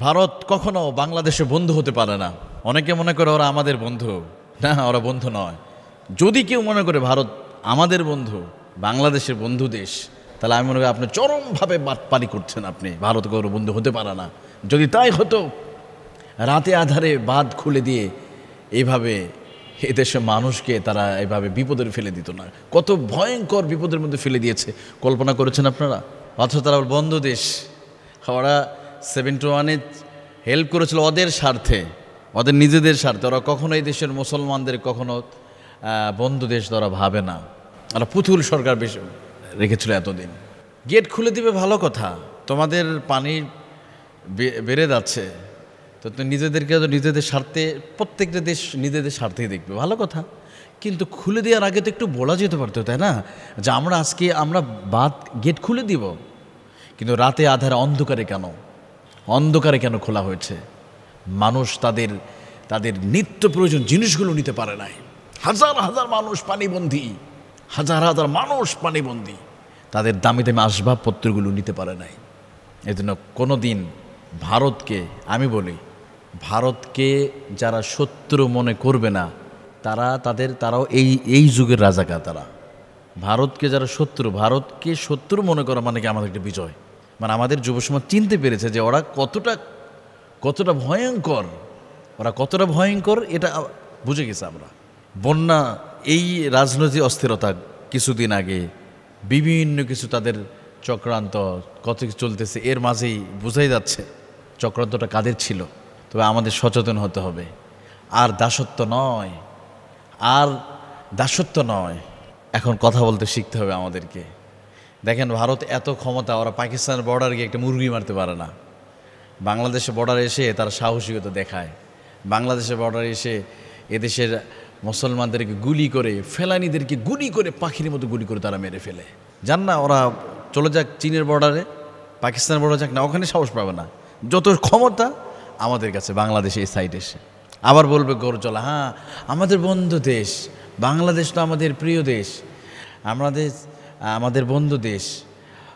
ভারত কখনো বাংলাদেশে বন্ধু হতে পারে না। অনেকে মনে করে ওরা আমাদের বন্ধু। না, ওরা বন্ধু নয়। যদি কেউ মনে করে ভারত আমাদের বন্ধু, বাংলাদেশের বন্ধু দেশ, তাহলে আমি মনে করি আপনি চরমভাবে বাটপারি করছেন আপনি। ভারত কারও বন্ধু হতে পারে না। যদি তাই হতো, রাতে আধারে বাঁধ খুলে দিয়ে এইভাবে এদেশের মানুষকে তারা এভাবে বিপদের ফেলে দিত না। কত ভয়ঙ্কর বিপদের মধ্যে ফেলে দিয়েছে। কল্পনা করেছেন আপনারা? অথচ তারা বন্ধ দেশ। ওরা সেভেন্টি ওয়ানে হেল্প করেছিল ওদের স্বার্থে, ওদের নিজেদের স্বার্থে। ওরা কখনো এই দেশের মুসলমানদের কখনো বন্ধু দেশ তারা ভাবে না। ওরা পুতুল সরকার বেশি রেখেছিল এতদিন। গেট খুলে দিবে ভালো কথা, তোমাদের পানি বেড়ে যাচ্ছে। তো তো নিজেদেরকে তো নিজেদের স্বার্থে, প্রত্যেকটা দেশ নিজেদের স্বার্থেই দেখবে, ভালো কথা। কিন্তু খুলে দেওয়ার আগে তো একটু বলা যেতে পারতো, তাই না? যে আমরা আজকে, আমরা বাদ গেট খুলে দিব। কিন্তু রাতে আধারে অন্ধকারে কেন? অন্ধকারে কেন খোলা হয়েছে? মানুষ তাদের তাদের নিত্য প্রয়োজন জিনিসগুলো নিতে পারে নাই। হাজার হাজার মানুষ পানিবন্দী, হাজার হাজার মানুষ পানিবন্দী, তাদের দামি দামি আসবাবপত্রগুলো নিতে পারে নাই। এজন্য কোনো দিন ভারতকে, আমি বলি, ভারতকে যারা শত্রু মনে করবে না, তারা তাদের, তারাও এই এই যুগের রাজাকা তারা। ভারতকে যারা শত্রু, ভারতকে শত্রু মনে করা মানে কি আমাদের একটা বিজয়? মানে আমাদের যুব সমাজ চিনতে পেরেছে যে ওরা কতটা কতটা ভয়ঙ্কর, ওরা কতটা ভয়ঙ্কর এটা বুঝে গেছে আমরা। বন্যা, এই রাজনৈতিক অস্থিরতা কিছুদিন আগে, বিভিন্ন কিছু তাদের চক্রান্ত কত কিছু চলতেছে, এর মাঝেই বোঝাই যাচ্ছে, চক্রান্তটা কাদের ছিল। তবে আমাদের সচেতন হতে হবে। আর দাসত্ব নয়, আর দাসত্ব নয়, এখন কথা বলতে শিখতে হবে আমাদেরকে। দেখেন ভারত এত ক্ষমতা, ওরা পাকিস্তানের বর্ডার গিয়ে একটা মুরগি মারতে পারে না। বাংলাদেশের বর্ডারে এসে তারা সাহসিকতা দেখায়। বাংলাদেশের বর্ডারে এসে এদেশের মুসলমানদেরকে গুলি করে, ফেলানিদেরকে গুলি করে, পাখির মতো গুলি করে তারা মেরে ফেলে। জান না, ওরা চলে যাক চীনের বর্ডারে পাকিস্তানের বর্ডার যাক না, ওখানে সাহস পাবে না। যত ক্ষমতা আমাদের কাছে বাংলাদেশে এই সাইড এসে। আবার বলবে গরু চলা হ্যাঁ আমাদের বন্ধু দেশ, বাংলাদেশ তো আমাদের প্রিয় দেশ। আমাদের আমাদের বন্ধু দেশ।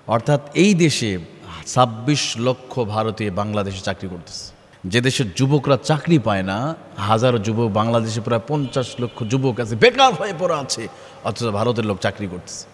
অর্থাৎ এই দেশে ছাব্বিশ লক্ষ ভারতীয় বাংলাদেশে চাকরি করতেছে। যে দেশের যুবকরা চাকরি পায় না, হাজারো যুবক, বাংলাদেশে প্রায় পঞ্চাশ লক্ষ যুবক আছে, বেকার হয়ে পড়া আছে, অথচ ভারতের লোক চাকরি করতেছে।